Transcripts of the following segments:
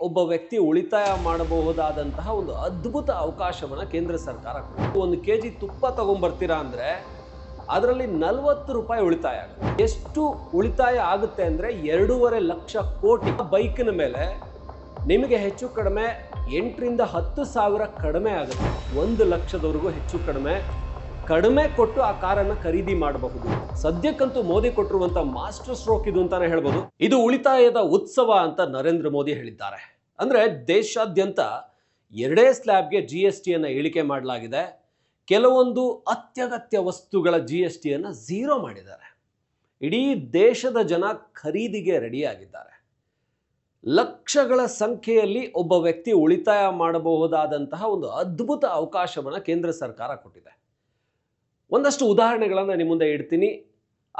ಒಬ್ಬ ವ್ಯಕ್ತಿ ಉಳಿತಾಯ ಮಾಡಬಹುದಾದಂತಹ ಒಂದು ಅದ್ಭುತ ಅವಕಾಶವನ್ನು ಕೇಂದ್ರ ಸರ್ಕಾರ. ಒಂದು ಕೆ ಜಿ ತುಪ್ಪ ತಗೊಂಡ್ಬರ್ತೀರಾ ಅಂದರೆ ಅದರಲ್ಲಿ ನಲವತ್ತು ರೂಪಾಯಿ ಉಳಿತಾಯ ಆಗುತ್ತೆ ಎಷ್ಟು ಉಳಿತಾಯ ಆಗುತ್ತೆ ಅಂದರೆ ಎರಡೂವರೆ ಲಕ್ಷ ಕೋಟಿ ಬೈಕಿನ ಮೇಲೆ ನಿಮಗೆ ಹೆಚ್ಚು ಕಡಿಮೆ ಎಂಟರಿಂದ ಹತ್ತು ಸಾವಿರ ಕಡಿಮೆ ಆಗುತ್ತೆ ಒಂದು ಲಕ್ಷದವರೆಗೂ ಹೆಚ್ಚು ಕಡಿಮೆ ಕಡಿಮೆ ಕೊಟ್ಟು ಆ ಕಾರನ್ನು ಖರೀದಿ ಮಾಡಬಹುದು. ಸದ್ಯಕ್ಕಂತೂ ಮೋದಿ ಕೊಟ್ಟಿರುವಂತ ಮಾಸ್ಟರ್ ಸ್ಟ್ರೋಕ್ ಇದು ಅಂತಾನೆ ಹೇಳ್ಬೋದು. ಇದು ಉಳಿತಾಯದ ಉತ್ಸವ ಅಂತ ನರೇಂದ್ರ ಮೋದಿ ಹೇಳಿದ್ದಾರೆ. ಅಂದ್ರೆ ದೇಶಾದ್ಯಂತ ಎರಡೇ ಸ್ಲ್ಯಾಬ್ಗೆ ಜಿ ಎಸ್ ಟಿಯನ್ನು ಇಳಿಕೆ ಮಾಡಲಾಗಿದೆ. ಕೆಲವೊಂದು ಅತ್ಯಗತ್ಯ ವಸ್ತುಗಳ ಜಿ ಎಸ್ ಟಿಯನ್ನು ಝೀರೋ ಮಾಡಿದ್ದಾರೆ. ಇಡೀ ದೇಶದ ಜನ ಖರೀದಿಗೆ ರೆಡಿಯಾಗಿದ್ದಾರೆ. ಲಕ್ಷಗಳ ಸಂಖ್ಯೆಯಲ್ಲಿ ಒಬ್ಬ ವ್ಯಕ್ತಿ ಉಳಿತಾಯ ಮಾಡಬಹುದಾದಂತಹ ಒಂದು ಅದ್ಭುತ ಅವಕಾಶವನ್ನು ಕೇಂದ್ರ ಸರ್ಕಾರ ಕೊಟ್ಟಿದೆ. ಒಂದಷ್ಟು ಉದಾಹರಣೆಗಳನ್ನು ನಿಮ್ಮ ಮುಂದೆ ಇಡ್ತೀನಿ.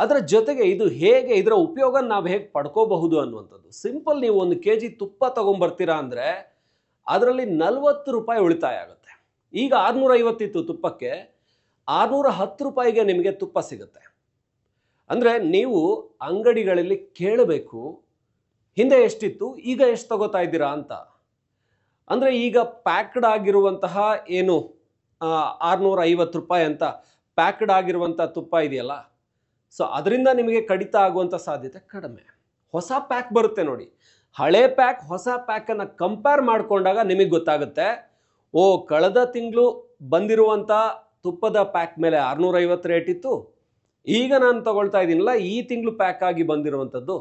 ಅದರ ಜೊತೆಗೆ ಇದು ಹೇಗೆ ಇದರ ಉಪಯೋಗ ನಾವು ಹೇಗೆ ಪಡ್ಕೋಬಹುದು ಅನ್ನುವಂಥದ್ದು. ಸಿಂಪಲ್ ನೀವು ಒಂದು ಕೆ ಜಿ ತುಪ್ಪ ತೊಗೊಂಬರ್ತೀರಾ ಅಂದರೆ ಅದರಲ್ಲಿ ನಲವತ್ತು ರೂಪಾಯಿ ಉಳಿತಾಯ ಆಗುತ್ತೆ. ಈಗ ಆರುನೂರ ಐವತ್ತಿತ್ತು ತುಪ್ಪಕ್ಕೆ ಆರುನೂರ ಹತ್ತು ರೂಪಾಯಿಗೆ ನಿಮಗೆ ತುಪ್ಪ ಸಿಗುತ್ತೆ. ಅಂದರೆ ನೀವು ಅಂಗಡಿಗಳಲ್ಲಿ ಕೇಳಬೇಕು, ಹಿಂದೆ ಎಷ್ಟಿತ್ತು, ಈಗ ಎಷ್ಟು ತಗೋತಾ ಇದ್ದೀರಾ ಅಂತ. ಅಂದರೆ ಈಗ ಪ್ಯಾಕ್ಡ್ ಆಗಿರುವಂತಹ ಏನು ಆರುನೂರ ಐವತ್ತು ರೂಪಾಯಿ ಅಂತ ಪ್ಯಾಕ್ಡ್ ಆಗಿರುವಂಥ ತುಪ್ಪ ಇದೆಯಲ್ಲ? ಸೊ ಅದರಿಂದ ನಿಮಗೆ ಕಡಿತ ಆಗುವಂಥ ಸಾಧ್ಯತೆ ಕಡಿಮೆ. ಹೊಸ ಪ್ಯಾಕ್ ಬರುತ್ತೆ ನೋಡಿ. ಹಳೆ ಪ್ಯಾಕ್, ಹೊಸ ಪ್ಯಾಕನ್ನು ಕಂಪೇರ್ ಮಾಡಿಕೊಂಡಾಗ ನಿಮಗೆ ಗೊತ್ತಾಗುತ್ತೆ. ಓ, ಕಳೆದ ತಿಂಗಳು ಬಂದಿರುವಂಥ ತುಪ್ಪದ ಪ್ಯಾಕ್ ಮೇಲೆ ಆರುನೂರೈವತ್ತು ರೇಟ್ ಇತ್ತು. ಈಗ ನಾನು ತಗೊಳ್ತಾ ಇದ್ದೀನಲ್ಲ, ಈ ತಿಂಗಳು ಪ್ಯಾಕ್ ಆಗಿ ಬಂದಿರುವಂಥದ್ದು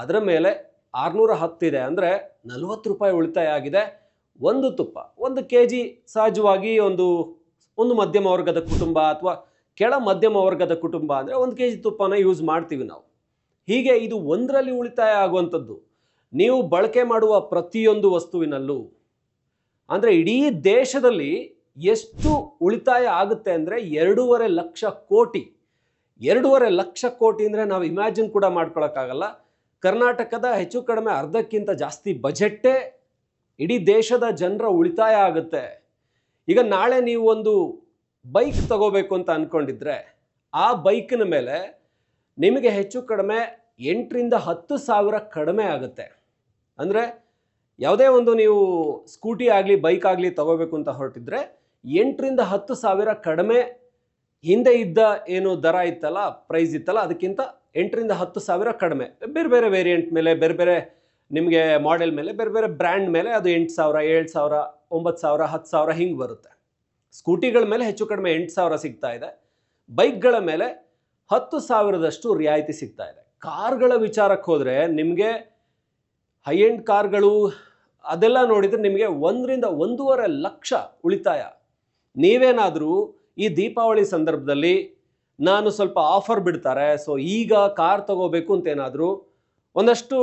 ಅದರ ಮೇಲೆ ಆರುನೂರ ಹತ್ತಿದೆ ಅಂದರೆ ನಲವತ್ತು ರೂಪಾಯಿ ಉಳಿತಾಯ ಆಗಿದೆ. ಒಂದು ತುಪ್ಪ, ಒಂದು ಕೆ ಜಿ ಸಹಜವಾಗಿ ಒಂದು ಒಂದು ಮಧ್ಯಮ ವರ್ಗದ ಕುಟುಂಬ ಅಥವಾ ಕೆಳ ಮಧ್ಯಮ ವರ್ಗದ ಕುಟುಂಬ ಅಂದರೆ ಒಂದು ಕೆ ಜಿ ತುಪ್ಪನ ಯೂಸ್ ಮಾಡ್ತೀವಿ ನಾವು. ಹೀಗೆ ಇದು ಒಂದರಲ್ಲಿ ಉಳಿತಾಯ ಆಗುವಂಥದ್ದು. ನೀವು ಬಳಕೆ ಮಾಡುವ ಪ್ರತಿಯೊಂದು ವಸ್ತುವಿನಲ್ಲೂ ಅಂದರೆ ಇಡೀ ದೇಶದಲ್ಲಿ ಎಷ್ಟು ಉಳಿತಾಯ ಆಗುತ್ತೆ ಅಂದರೆ ಎರಡೂವರೆ ಲಕ್ಷ ಕೋಟಿ. ಎರಡೂವರೆ ಲಕ್ಷ ಕೋಟಿ ಅಂದರೆ ನಾವು ಇಮ್ಯಾಜಿನ್ ಕೂಡ ಮಾಡ್ಕೊಳಕ್ಕಾಗಲ್ಲ. ಕರ್ನಾಟಕದ ಹೆಚ್ಚು ಕಡಿಮೆ ಅರ್ಧಕ್ಕಿಂತ ಜಾಸ್ತಿ ಬಜೆಟ್ಟೇ ಇಡೀ ದೇಶದ ಜನರ ಉಳಿತಾಯ ಆಗುತ್ತೆ. ಈಗ ನಾಳೆ ನೀವು ಒಂದು ಬೈಕ್ ತಗೋಬೇಕು ಅಂತ ಅಂದ್ಕೊಂಡಿದ್ರೆ ಆ ಬೈಕ್ನ ಮೇಲೆ ನಿಮಗೆ ಹೆಚ್ಚು ಕಡಿಮೆ ಎಂಟರಿಂದ ಹತ್ತು ಸಾವಿರ ಕಡಿಮೆ ಆಗುತ್ತೆ. ಅಂದರೆ ಯಾವುದೇ ಒಂದು ನೀವು ಸ್ಕೂಟಿ ಆಗಲಿ ಬೈಕ್ ಆಗಲಿ ತಗೋಬೇಕು ಅಂತ ಹೊರಟಿದ್ರೆ, ಎಂಟರಿಂದ ಹತ್ತು ಸಾವಿರ ಕಡಿಮೆ ಹಿಂದೆ ಇದ್ದ ಏನು ದರ ಇತ್ತಲ್ಲ ಪ್ರೈಸ್ ಇತ್ತಲ್ಲ, ಅದಕ್ಕಿಂತ ಎಂಟರಿಂದ ಹತ್ತು ಸಾವಿರ ಕಡಿಮೆ. ಬೇರೆ ಬೇರೆ ವೇರಿಯಂಟ್ ಮೇಲೆ, ಬೇರೆ ಬೇರೆ ನಿಮಗೆ ಮಾಡೆಲ್ ಮೇಲೆ, ಬೇರೆ ಬೇರೆ ಬ್ರ್ಯಾಂಡ್ ಮೇಲೆ ಅದು ಎಂಟು ಸಾವಿರ, ಏಳು ಸಾವಿರ, ಒಂಬತ್ತು ಸಾವಿರ, ಹತ್ತು ಸಾವಿರ ಹಿಂಗೆ ಬರುತ್ತೆ. ಸ್ಕೂಟಿಗಳ ಮೇಲೆ ಹೆಚ್ಚು ಕಡಿಮೆ ಎಂಟು ಸಾವಿರ ಸಿಗ್ತಾ ಇದೆ. ಬೈಕ್ಗಳ ಮೇಲೆ ಹತ್ತು ಸಾವಿರದಷ್ಟು ರಿಯಾಯಿತಿ ಸಿಗ್ತಾ ಇದೆ. ಕಾರ್ಗಳ ವಿಚಾರಕ್ಕೆ ಹೋದರೆ ನಿಮಗೆ ಹೈ ಎಂಡ್ ಕಾರ್ಗಳು ಅದೆಲ್ಲ ನೋಡಿದರೆ ನಿಮಗೆ ಒಂದರಿಂದ ಒಂದೂವರೆ ಲಕ್ಷ ಉಳಿತಾಯ. ನೀವೇನಾದರೂ ಈ ದೀಪಾವಳಿ ಸಂದರ್ಭದಲ್ಲಿ ನಾನು ಸ್ವಲ್ಪ ಆಫರ್ ಬಿಡ್ತಾರೆ, ಸೊ ಈಗ ಕಾರ್ ತಗೋಬೇಕು ಅಂತೇನಾದರೂ ಒಂದಷ್ಟು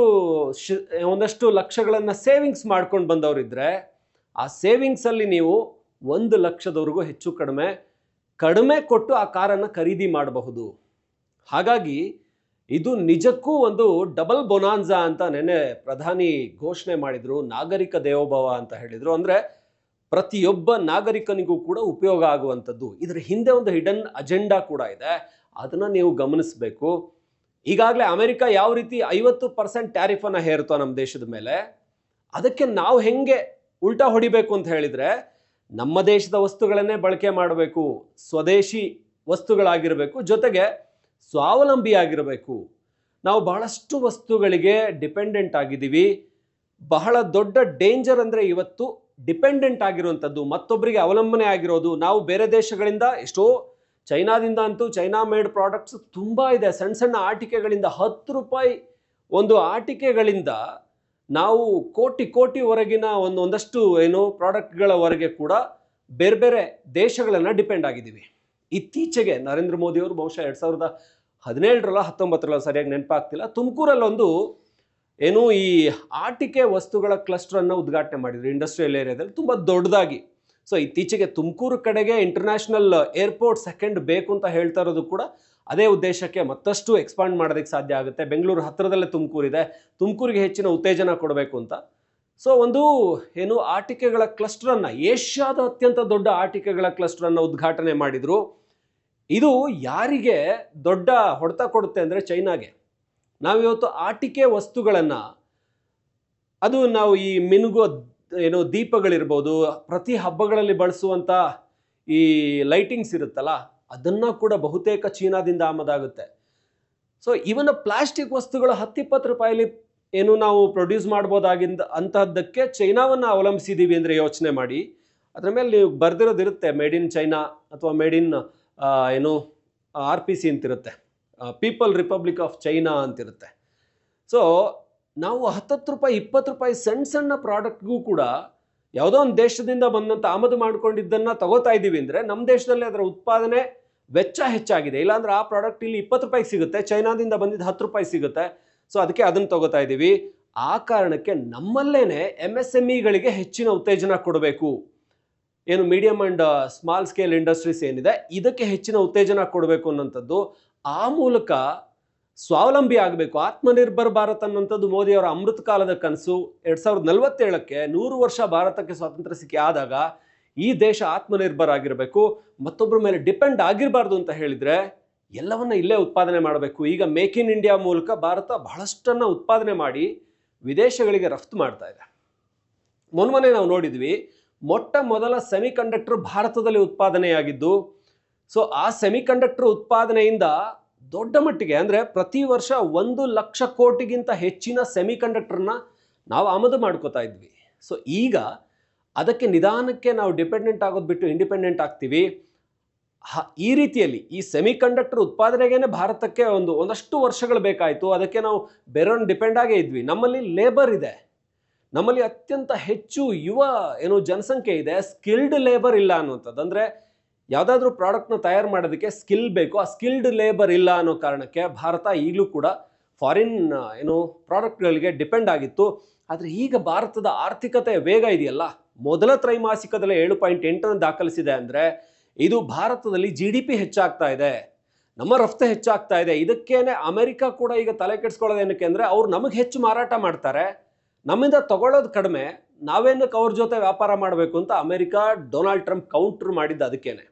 ಶ್, ಒಂದಷ್ಟು ಲಕ್ಷಗಳನ್ನು ಸೇವಿಂಗ್ಸ್ ಮಾಡ್ಕೊಂಡು ಬಂದವರಿದ್ದರೆ ಆ ಸೇವಿಂಗ್ಸಲ್ಲಿ ನೀವು ಒಂದು ಲಕ್ಷದವರೆಗೂ ಹೆಚ್ಚು ಕಡಿಮೆ ಕಡಿಮೆ ಕೊಟ್ಟು ಆ ಕಾರನ್ನು ಖರೀದಿ ಮಾಡಬಹುದು. ಹಾಗಾಗಿ ಇದು ನಿಜಕ್ಕೂ ಒಂದು ಡಬಲ್ ಬೊನಾನ್ಸಾ ಅಂತ ನೆನೆ ಪ್ರಧಾನಿ ಘೋಷಣೆ ಮಾಡಿದರು, ನಾಗರಿಕ ದೇವೋಭವ ಅಂತ ಹೇಳಿದರು. ಅಂದರೆ ಪ್ರತಿಯೊಬ್ಬ ನಾಗರಿಕನಿಗೂ ಕೂಡ ಉಪಯೋಗ ಆಗುವಂಥದ್ದು. ಇದರ ಹಿಂದೆ ಒಂದು ಹಿಡನ್ ಅಜೆಂಡಾ ಕೂಡ ಇದೆ. ಅದನ್ನು ನೀವು ಗಮನಿಸಬೇಕು. ಈಗಾಗಲೇ ಅಮೆರಿಕ ಯಾವ ರೀತಿ ಐವತ್ತು ಪರ್ಸೆಂಟ್ ಟ್ಯಾರಿಫನ್ನು ಹೇರುತ್ತೋ ನಮ್ಮ ದೇಶದ ಮೇಲೆ, ಅದಕ್ಕೆ ನಾವು ಹೆಂಗೆ ಉಲ್ಟಾ ಹೊಡಿಬೇಕು ಅಂತ ಹೇಳಿದರೆ ನಮ್ಮ ದೇಶದ ವಸ್ತುಗಳನ್ನೇ ಬಳಕೆ ಮಾಡಬೇಕು, ಸ್ವದೇಶಿ ವಸ್ತುಗಳಾಗಿರಬೇಕು, ಜೊತೆಗೆ ಸ್ವಾವಲಂಬಿ ಆಗಿರಬೇಕು ನಾವು ಬಹಳಷ್ಟು ವಸ್ತುಗಳಿಗೆ ಡಿಪೆಂಡೆಂಟ್ ಆಗಿದ್ದೀವಿ. ಬಹಳ ದೊಡ್ಡ ಡೇಂಜರ್ ಅಂದರೆ ಇವತ್ತು ಡಿಪೆಂಡೆಂಟ್ ಆಗಿರುವಂಥದ್ದು, ಮತ್ತೊಬ್ಬರಿಗೆ ಅವಲಂಬನೆ ಆಗಿರೋದು. ನಾವು ಬೇರೆ ದೇಶಗಳಿಂದ, ಎಷ್ಟೋ ಚೈನಾದಿಂದ ಅಂತೂ ಚೈನಾ ಮೇಡ್ ಪ್ರಾಡಕ್ಟ್ಸ್ ತುಂಬ ಇದೆ. ಸಣ್ಣ ಸಣ್ಣ ಆಟಿಕೆಗಳಿಂದ, ಹತ್ತು ರೂಪಾಯಿ ಒಂದು ಆಟಿಕೆಗಳಿಂದ ನಾವು ಕೋಟಿ ಕೋಟಿವರೆಗಿನ ಒಂದು ಒಂದಷ್ಟು ಏನು ಪ್ರಾಡಕ್ಟ್ಗಳವರೆಗೆ ಕೂಡ ಬೇರೆ ಬೇರೆ ದೇಶಗಳನ್ನು ಡಿಪೆಂಡ್ ಆಗಿದ್ದೀವಿ. ಇತ್ತೀಚೆಗೆ ನರೇಂದ್ರ ಮೋದಿ ಅವರು ಬಹುಶಃ ಎರಡು ಸಾವಿರದ ಹದಿನೇಳರಲ್ಲ ಹತ್ತೊಂಬತ್ತರಲ್ಲ ಸರಿಯಾಗಿ ನೆನಪಾಗ್ತಿಲ್ಲ. ತುಮಕೂರಲ್ಲೊಂದು ಏನು ಈ ಆಟಿಕೆ ವಸ್ತುಗಳ ಕ್ಲಸ್ಟರನ್ನು ಉದ್ಘಾಟನೆ ಮಾಡಿದರು. ಇಂಡಸ್ಟ್ರಿಯಲ್ ಏರಿಯಾದಲ್ಲಿ ತುಂಬ ದೊಡ್ಡದಾಗಿ ಸೊ ಇತ್ತೀಚೆಗೆ ತುಮಕೂರು ಕಡೆಗೆ ಇಂಟರ್ನ್ಯಾಷನಲ್ ಏರ್ಪೋರ್ಟ್ ಸೆಕೆಂಡ್ ಬೇಕು ಅಂತ ಹೇಳ್ತಾ ಇರೋದು ಕೂಡ ಅದೇ ಉದ್ದೇಶಕ್ಕೆ ಮತ್ತಷ್ಟು ಎಕ್ಸ್ಪಾಂಡ್ ಮಾಡೋದಕ್ಕೆ ಸಾಧ್ಯ ಆಗುತ್ತೆ. ಬೆಂಗಳೂರು ಹತ್ತಿರದಲ್ಲೇ ತುಮಕೂರಿದೆ ತುಮಕೂರಿಗೆ ಹೆಚ್ಚಿನ ಉತ್ತೇಜನ ಕೊಡಬೇಕು ಅಂತ. ಸೊ ಒಂದು ಏನು ಆಟಿಕೆಗಳ ಕ್ಲಸ್ಟರನ್ನು ಏಷ್ಯಾದ ಅತ್ಯಂತ ದೊಡ್ಡ ಆಟಿಕೆಗಳ ಕ್ಲಸ್ಟರನ್ನು ಉದ್ಘಾಟನೆ ಮಾಡಿದರು. ಇದು ಯಾರಿಗೆ ದೊಡ್ಡ ಹೊಡೆತ ಕೊಡುತ್ತೆ ಅಂದರೆ ಚೈನಾಗೆ. ನಾವಿವತ್ತು ಆಟಿಕೆ ವಸ್ತುಗಳನ್ನು, ಅದು ನಾವು ಈ ಮಿನುಗೋ ಏನೋ ದೀಪಗಳಿರ್ಬೋದು, ಪ್ರತಿ ಹಬ್ಬಗಳಲ್ಲಿ ಬಳಸುವಂಥ ಈ ಲೈಟಿಂಗ್ಸ್ ಇರುತ್ತಲ್ಲ, ಅದನ್ನು ಕೂಡ ಬಹುತೇಕ ಚೀನಾದಿಂದ ಆಮದಾಗುತ್ತೆ. ಸೊ ಇವನ್ನ ಪ್ಲಾಸ್ಟಿಕ್ ವಸ್ತುಗಳು ಹತ್ತಿಪ್ಪತ್ತು ರೂಪಾಯಿಲಿ ಏನು ನಾವು ಪ್ರೊಡ್ಯೂಸ್ ಮಾಡ್ಬೋದಾಗಿಂದ ಅಂತಹದ್ದಕ್ಕೆ ಚೈನಾವನ್ನು ಅವಲಂಬಿಸಿದ್ದೀವಿ ಅಂದರೆ ಯೋಚನೆ ಮಾಡಿ. ಅದರ ಮೇಲೆ ನೀವು ಬರೆದಿರೋದಿರುತ್ತೆ ಮೇಡ್ ಇನ್ ಚೈನಾ ಅಥವಾ ಮೇಡ್ ಇನ್ ಏನು ಆರ್ ಪಿ ಸಿ ಅಂತಿರುತ್ತೆ. ಪೀಪಲ್ ರಿಪಬ್ಲಿಕ್ ಆಫ್ ಚೈನಾ ಅಂತಿರುತ್ತೆ. ಸೊ ನಾವು ಹತ್ತತ್ತು ರೂಪಾಯಿ, ಇಪ್ಪತ್ತು ರೂಪಾಯಿ ಸಣ್ಣ ಸಣ್ಣ ಪ್ರಾಡಕ್ಟ್ಗೂ ಕೂಡ ಯಾವುದೋ ಒಂದು ದೇಶದಿಂದ ಬಂದಂಥ ಆಮದು ಮಾಡ್ಕೊಂಡಿದ್ದನ್ನು ತಗೋತಾ ಇದ್ದೀವಿ ಅಂದರೆ ನಮ್ಮ ದೇಶದಲ್ಲಿ ಅದರ ಉತ್ಪಾದನೆ ವೆಚ್ಚ ಹೆಚ್ಚಾಗಿದೆ. ಇಲ್ಲಾಂದ್ರೆ ಆ ಪ್ರಾಡಕ್ಟ್ ಇಲ್ಲಿ ಇಪ್ಪತ್ತು ರೂಪಾಯಿಗೆ ಸಿಗುತ್ತೆ, ಚೈನಾದಿಂದ ಬಂದಿದ್ದು ಹತ್ತು ರೂಪಾಯಿ ಸಿಗುತ್ತೆ. ಸೊ ಅದಕ್ಕೆ ಅದನ್ನು ತಗೋತಾ ಇದ್ದೀವಿ ಆ ಕಾರಣಕ್ಕೆ ನಮ್ಮಲ್ಲೇ ಎಂ ಎಸ್ ಎಂ ಇಗಳಿಗೆ ಹೆಚ್ಚಿನ ಉತ್ತೇಜನ ಕೊಡಬೇಕು. ಏನು medium and small scale industries ಏನಿದೆ, ಇದಕ್ಕೆ ಹೆಚ್ಚಿನ ಉತ್ತೇಜನ ಕೊಡಬೇಕು ಅನ್ನೋಂಥದ್ದು ಆ ಮೂಲಕ ಸ್ವಾವಲಂಬಿ ಆಗಬೇಕು. ಆತ್ಮನಿರ್ಭರ್ ಭಾರತ್ ಮೋದಿ ಮೋದಿಯವರ ಅಮೃತ ಕಾಲದ ಕನಸು. ಎರಡು ಸಾವಿರದ ನಲವತ್ತೇಳಕ್ಕೆ ನೂರು ವರ್ಷ ಭಾರತಕ್ಕೆ ಸ್ವಾತಂತ್ರ್ಯ ಸಿಕ್ಕಿ ಆದಾಗ ಈ ದೇಶ ಆತ್ಮನಿರ್ಭರ್ ಆಗಿರಬೇಕು. ಮತ್ತೊಬ್ಬರ ಮೇಲೆ ಡಿಪೆಂಡ್ ಆಗಿರಬಾರ್ದು ಅಂತ ಹೇಳಿದರೆ ಎಲ್ಲವನ್ನ ಇಲ್ಲೇ ಉತ್ಪಾದನೆ ಮಾಡಬೇಕು. ಈಗ ಮೇಕ್ ಇನ್ ಇಂಡಿಯಾ ಮೂಲಕ ಭಾರತ ಬಹಳಷ್ಟನ್ನು ಉತ್ಪಾದನೆ ಮಾಡಿ ವಿದೇಶಗಳಿಗೆ ರಫ್ತು ಮಾಡ್ತಾ ಇದೆ. ಮೊನ್ನೆ ನಾವು ನೋಡಿದ್ವಿ, ಮೊಟ್ಟ ಮೊದಲ ಸೆಮಿಕಂಡಕ್ಟರ್ ಭಾರತದಲ್ಲಿ ಉತ್ಪಾದನೆಯಾಗಿದ್ದು. ಸೊ, ಆ ಸೆಮಿಕಂಡಕ್ಟರ್ ಉತ್ಪಾದನೆಯಿಂದ ದೊಡ್ಡ ಮಟ್ಟಿಗೆ ಅಂದರೆ ಪ್ರತಿ ವರ್ಷ ಒಂದು ಲಕ್ಷ ಕೋಟಿಗಿಂತ ಹೆಚ್ಚಿನ ಸೆಮಿ ಕಂಡಕ್ಟರ್ನ ನಾವು ಆಮದು ಮಾಡ್ಕೋತಾ ಇದ್ವಿ. ಸೊ ಈಗ ಅದಕ್ಕೆ ನಿಧಾನಕ್ಕೆ ನಾವು ಡಿಪೆಂಡೆಂಟ್ ಆಗೋದು ಬಿಟ್ಟು ಇಂಡಿಪೆಂಡೆಂಟ್ ಆಗ್ತೀವಿ. ಈ ರೀತಿಯಲ್ಲಿ ಈ ಸೆಮಿ ಕಂಡಕ್ಟರ್ ಉತ್ಪಾದನೆಗೇನೆ ಭಾರತಕ್ಕೆ ಒಂದು, ಒಂದಷ್ಟು ವರ್ಷಗಳು ಬೇಕಾಯಿತು. ಅದಕ್ಕೆ ನಾವು ಬೇರೆಯವ್ರನ್ನ ಡಿಪೆಂಡ್ ಆಗೇ ಇದ್ವಿ. ನಮ್ಮಲ್ಲಿ ಲೇಬರ್ ಇದೆ. ನಮ್ಮಲ್ಲಿ ಅತ್ಯಂತ ಹೆಚ್ಚು ಯುವ, ಏನು ಜನಸಂಖ್ಯೆ ಇದೆ. ಸ್ಕಿಲ್ಡ್ ಲೇಬರ್ ಇಲ್ಲ ಅನ್ನುವಂಥದ್ದು. ಅಂದರೆ ಯಾವುದಾದ್ರೂ ಪ್ರಾಡಕ್ಟ್ನ ತಯಾರು ಮಾಡೋದಕ್ಕೆ ಸ್ಕಿಲ್ ಬೇಕು. ಆ ಸ್ಕಿಲ್ಡ್ ಲೇಬರ್ ಇಲ್ಲ ಅನ್ನೋ ಕಾರಣಕ್ಕೆ ಭಾರತ ಈಗಲೂ ಕೂಡ ಫಾರಿನ್ ಏನು ಪ್ರಾಡಕ್ಟ್ಗಳಿಗೆ ಡಿಪೆಂಡ್ ಆಗಿತ್ತು. ಆದರೆ ಈಗ ಭಾರತದ ಆರ್ಥಿಕತೆ ವೇಗ ಇದೆಯಲ್ಲ? ಮೊದಲ ತ್ರೈಮಾಸಿಕದಲ್ಲಿ ಏಳು ಪಾಯಿಂಟ್ ಎಂಟನ್ನು ದಾಖಲಿಸಿದೆ ಅಂದರೆ ಇದು ಭಾರತದಲ್ಲಿ ಜಿ ಡಿ ಪಿ ಹೆಚ್ಚಾಗ್ತಾ ಇದೆ. ನಮ್ಮ ರಫ್ತು ಹೆಚ್ಚಾಗ್ತಾ ಇದೆ. ಇದಕ್ಕೇನೆ ಅಮೆರಿಕ ಕೂಡ ಈಗ ತಲೆ ಕೆಡಿಸ್ಕೊಳ್ಳೋದು ಏನಕ್ಕೆ ಅಂದರೆ ಅವ್ರು ನಮಗೆ ಹೆಚ್ಚು ಮಾರಾಟ ಮಾಡ್ತಾರೆ. ನಮ್ಮಿಂದ ತಗೊಳ್ಳೋದು ಕಡಿಮೆ. ನಾವೇನಕ್ಕೆ ಅವ್ರ ಜೊತೆ ವ್ಯಾಪಾರ ಮಾಡಬೇಕು ಅಂತ ಅಮೆರಿಕ ಡೊನಾಲ್ಡ್ ಟ್ರಂಪ್ ಕೌಂಟ್ರ್ ಮಾಡಿದ್ದು ಅದಕ್ಕೇನೆ.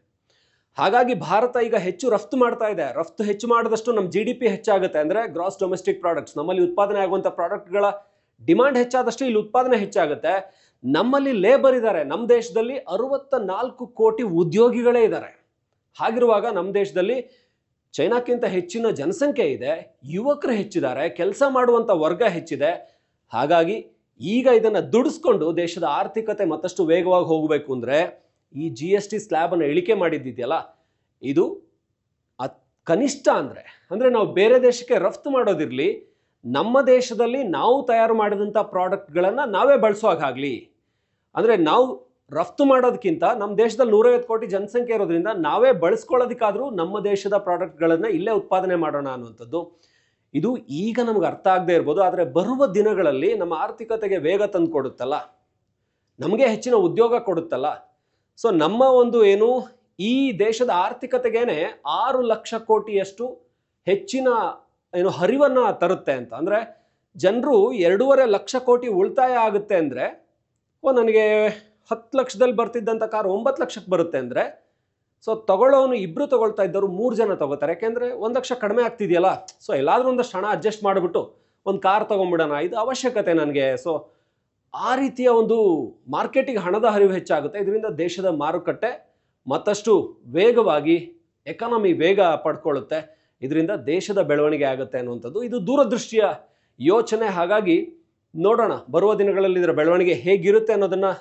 ಹಾಗಾಗಿ ಭಾರತ ಈಗ ಹೆಚ್ಚು ರಫ್ತು ಮಾಡ್ತಾ ಇದೆ. ರಫ್ತು ಹೆಚ್ಚು ಮಾಡಿದಷ್ಟು ನಮ್ಮ ಜಿ ಡಿ ಪಿ ಹೆಚ್ಚಾಗುತ್ತೆ. ಅಂದರೆ ಗ್ರಾಸ್ ಡೊಮೆಸ್ಟಿಕ್ ಪ್ರಾಡಕ್ಟ್ಸ್ ನಮ್ಮಲ್ಲಿ ಉತ್ಪಾದನೆ ಆಗುವಂಥ ಪ್ರಾಡಕ್ಟ್ಗಳ ಡಿಮಾಂಡ್ ಹೆಚ್ಚಾದಷ್ಟು ಇಲ್ಲಿ ಉತ್ಪಾದನೆ ಹೆಚ್ಚಾಗುತ್ತೆ. ನಮ್ಮಲ್ಲಿ ಲೇಬರ್ ಇದ್ದಾರೆ ನಮ್ಮ ದೇಶದಲ್ಲಿ ಅರವತ್ತ ನಾಲ್ಕು ಕೋಟಿ ಉದ್ಯೋಗಿಗಳೇ ಇದ್ದಾರೆ ಹಾಗಿರುವಾಗ ನಮ್ಮ ದೇಶದಲ್ಲಿ ಚೈನಾಕ್ಕಿಂತ ಹೆಚ್ಚಿನ ಜನಸಂಖ್ಯೆ ಇದೆ. ಯುವಕರು ಹೆಚ್ಚಿದ್ದಾರೆ. ಕೆಲಸ ಮಾಡುವಂಥ ವರ್ಗ ಹೆಚ್ಚಿದೆ. ಹಾಗಾಗಿ ಈಗ ಇದನ್ನು ದುಡಿಸ್ಕೊಂಡು ದೇಶದ ಆರ್ಥಿಕತೆ ಮತ್ತಷ್ಟು ವೇಗವಾಗಿ ಹೋಗಬೇಕು ಅಂದರೆ ಈ ಜಿ ಎಸ್ ಟಿ ಸ್ಲ್ಯಾಬನ್ನು ಇಳಿಕೆ ಮಾಡಿದ್ದಿದೆಯಲ್ಲ, ಇದು ಅತ್, ಕನಿಷ್ಠ ಅಂದರೆ ಅಂದರೆ ನಾವು ಬೇರೆ ದೇಶಕ್ಕೆ ರಫ್ತು ಮಾಡೋದಿರಲಿ, ನಮ್ಮ ದೇಶದಲ್ಲಿ ನಾವು ತಯಾರು ಮಾಡಿದಂಥ ಪ್ರಾಡಕ್ಟ್ಗಳನ್ನು ನಾವೇ ಬಳಸುವಾಗಲಿ ಅಂದರೆ ನಾವು ರಫ್ತು ಮಾಡೋದಕ್ಕಿಂತ ನಮ್ಮ ದೇಶದಲ್ಲಿ ನೂರೈವತ್ತು ಕೋಟಿ ಜನಸಂಖ್ಯೆ ಇರೋದ್ರಿಂದ ನಾವೇ ಬಳಸ್ಕೊಳ್ಳೋದಕ್ಕಾದರೂ ನಮ್ಮ ದೇಶದ ಪ್ರಾಡಕ್ಟ್ಗಳನ್ನು ಇಲ್ಲೇ ಉತ್ಪಾದನೆ ಮಾಡೋಣ ಅನ್ನುವಂಥದ್ದು. ಇದು ಈಗ ನಮ್ಗೆ ಅರ್ಥ ಆಗದೆ ಇರ್ಬೋದು, ಆದರೆ ಬರುವ ದಿನಗಳಲ್ಲಿ ನಮ್ಮ ಆರ್ಥಿಕತೆಗೆ ವೇಗ ತಂದು ಕೊಡುತ್ತಲ್ಲ. ನಮಗೆ ಹೆಚ್ಚಿನ ಉದ್ಯೋಗ ಕೊಡುತ್ತಲ್ಲ. ಸೊ ನಮ್ಮ ಒಂದು ಏನು ಈ ದೇಶದ ಆರ್ಥಿಕತೆಗೇನೆ ಆರು ಲಕ್ಷ ಕೋಟಿಯಷ್ಟು ಹೆಚ್ಚಿನ ಏನು ಹರಿವನ್ನು ತರುತ್ತೆ ಅಂತ. ಅಂದರೆ ಜನರು ಎರಡೂವರೆ ಲಕ್ಷ ಕೋಟಿ ಉಳಿತಾಯ ಆಗುತ್ತೆ ಅಂದರೆ, ಓ, ನನಗೆ ಹತ್ತು ಲಕ್ಷದಲ್ಲಿ ಬರ್ತಿದ್ದಂಥ ಕಾರ್ ಒಂಬತ್ತು ಲಕ್ಷಕ್ಕೆ ಬರುತ್ತೆ ಅಂದರೆ, ಸೊ, ತಗೊಳ್ಳೋನು ಇಬ್ಬರು ತಗೊಳ್ತಾ ಇದ್ದವರು ಮೂರು ಜನ ತಗೋತಾರೆ. ಯಾಕೆಂದರೆ ಒಂದು ಲಕ್ಷ ಕಡಿಮೆ ಆಗ್ತಿದೆಯಲ್ಲ. ಸೊ ಎಲ್ಲಾದರೂ ಒಂದಷ್ಟು ಹಣ ಅಡ್ಜಸ್ಟ್ ಮಾಡಿಬಿಟ್ಟು ಒಂದು ಕಾರ್ ತೊಗೊಂಬಿಡೋಣ ಇದು ಅವಶ್ಯಕತೆ ನನಗೆ. ಸೊ ಆ ರೀತಿಯ ಒಂದು ಮಾರ್ಕೆಟಿಗೆ ಹಣದ ಹರಿವು ಹೆಚ್ಚಾಗುತ್ತೆ. ಇದರಿಂದ ದೇಶದ ಮಾರುಕಟ್ಟೆ ಮತ್ತಷ್ಟು ವೇಗವಾಗಿ ಎಕಾನಮಿ ವೇಗ ಪಡ್ಕೊಳ್ಳುತ್ತೆ. ಇದರಿಂದ ದೇಶದ ಬೆಳವಣಿಗೆ ಆಗುತ್ತೆ ಅನ್ನುವಂಥದ್ದು. ಇದು ದೂರದೃಷ್ಟಿಯ ಯೋಚನೆ. ಹಾಗಾಗಿ ನೋಡೋಣ, ಬರುವ ದಿನಗಳಲ್ಲಿ ಇದರ ಬೆಳವಣಿಗೆ ಹೇಗಿರುತ್ತೆ ಅನ್ನೋದನ್ನು.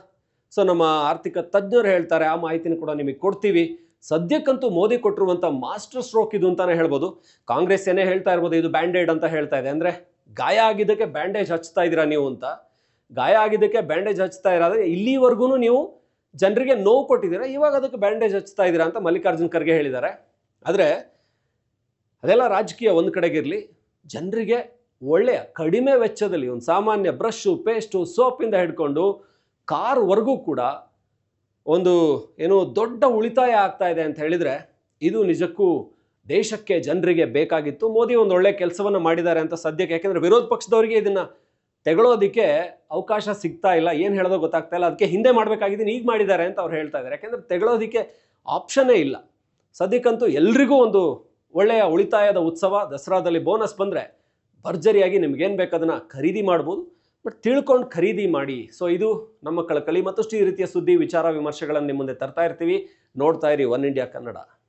ಸೊ ನಮ್ಮ ಆರ್ಥಿಕ ತಜ್ಞರು ಹೇಳ್ತಾರೆ, ಆ ಮಾಹಿತಿನ ಕೂಡ ನಿಮಗೆ ಕೊಡ್ತೀವಿ. ಸದ್ಯಕ್ಕಂತೂ ಮೋದಿ ಕೊಟ್ಟಿರುವಂಥ ಮಾಸ್ಟರ್ ಸ್ಟ್ರೋಕ್ ಇದು ಅಂತಲೇ ಹೇಳ್ಬೋದು. ಕಾಂಗ್ರೆಸ್ ಏನೇ ಹೇಳ್ತಾ ಇರ್ಬೋದು, ಇದು ಬ್ಯಾಂಡೇಡ್ ಅಂತ ಹೇಳ್ತಾ ಇದೆ. ಅಂದರೆ ಗಾಯ ಆಗಿದ್ದಕ್ಕೆ ಬ್ಯಾಂಡೇಜ್ ಹಚ್ತಾ ಇದ್ದೀರಾ ನೀವು ಅಂತ. ಗಾಯ ಆಗಿದ್ದಕ್ಕೆ ಬ್ಯಾಂಡೇಜ್ ಹಚ್ತಾ ಇರೋದ್ರೆ ಇಲ್ಲಿವರೆಗೂ ನೀವು ಜನರಿಗೆ ನೋವು ಕೊಟ್ಟಿದ್ದೀರಾ? ಇವಾಗ ಅದಕ್ಕೆ ಬ್ಯಾಂಡೇಜ್ ಹಚ್ತಾ ಇದ್ದೀರಾ ಅಂತ ಮಲ್ಲಿಕಾರ್ಜುನ್ ಖರ್ಗೆ ಹೇಳಿದ್ದಾರೆ. ಆದರೆ ಅದೆಲ್ಲ ರಾಜಕೀಯ ಒಂದು ಕಡೆಗಿರಲಿ ಜನರಿಗೆ ಒಳ್ಳೆಯ ಕಡಿಮೆ ವೆಚ್ಚದಲ್ಲಿ ಒಂದು ಸಾಮಾನ್ಯ ಬ್ರಷ್ಷು ಪೇಸ್ಟು ಸೋಪಿಂದ ಹಿಡ್ಕೊಂಡು ಕಾರ್ವರೆಗೂ ಕೂಡ ಒಂದು ಏನು ದೊಡ್ಡ ಉಳಿತಾಯ ಆಗ್ತಾ ಇದೆ ಅಂತ ಹೇಳಿದರೆ ಇದು ನಿಜಕ್ಕೂ ದೇಶಕ್ಕೆ ಜನರಿಗೆ ಬೇಕಾಗಿತ್ತು. ಮೋದಿ ಒಂದು ಒಳ್ಳೆ ಕೆಲಸವನ್ನು ಮಾಡಿದ್ದಾರೆ ಅಂತ ಸದ್ಯಕ್ಕೆ, ಯಾಕೆಂದರೆ ವಿರೋಧ ಪಕ್ಷದವರಿಗೆ ಇದನ್ನು ತೆಗೊಳ್ಳೋದಕ್ಕೆ ಅವಕಾಶ ಸಿಗ್ತಾ ಇಲ್ಲ, ಏನು ಹೇಳೋದೋ ಗೊತ್ತಾಗ್ತಾ ಇಲ್ಲ, ಅದಕ್ಕೆ ಹಿಂದೆ ಮಾಡಬೇಕಾಗಿದ್ದೀನಿ, ಈಗ ಮಾಡಿದ್ದಾರೆ ಅಂತ ಅವ್ರು ಹೇಳ್ತಾ ಇದ್ದಾರೆ. ಯಾಕೆಂದರೆ ತೆಗೊಳ್ಳೋದಕ್ಕೆ ಆಪ್ಷನ್ನೇ ಇಲ್ಲ. ಸದ್ಯಕ್ಕಂತೂ ಎಲ್ರಿಗೂ ಒಂದು ಒಳ್ಳೆಯ ಉಳಿತಾಯದ ಉತ್ಸವ, ದಸರಾದಲ್ಲಿ ಬೋನಸ್ ಬಂದರೆ ಭರ್ಜರಿಯಾಗಿ ನಿಮ್ಗೇನು ಬೇಕು ಅದನ್ನು ಖರೀದಿ ಮಾಡ್ಬೋದು. ಬಟ್ ತಿಳ್ಕೊಂಡು ಖರೀದಿ ಮಾಡಿ. ಸೊ ಇದು ನಮ್ಮ ಕಳಕಳಿ. ಮತ್ತಷ್ಟು ಈ ರೀತಿಯ ಸುದ್ದಿ, ವಿಚಾರ, ವಿಮರ್ಶೆಗಳನ್ನು ನಿಮ್ಮ ಮುಂದೆ ತರ್ತಾ ಇರ್ತೀವಿ. ನೋಡ್ತಾ ಇರಿ ಒನ್ ಇಂಡಿಯಾ ಕನ್ನಡ.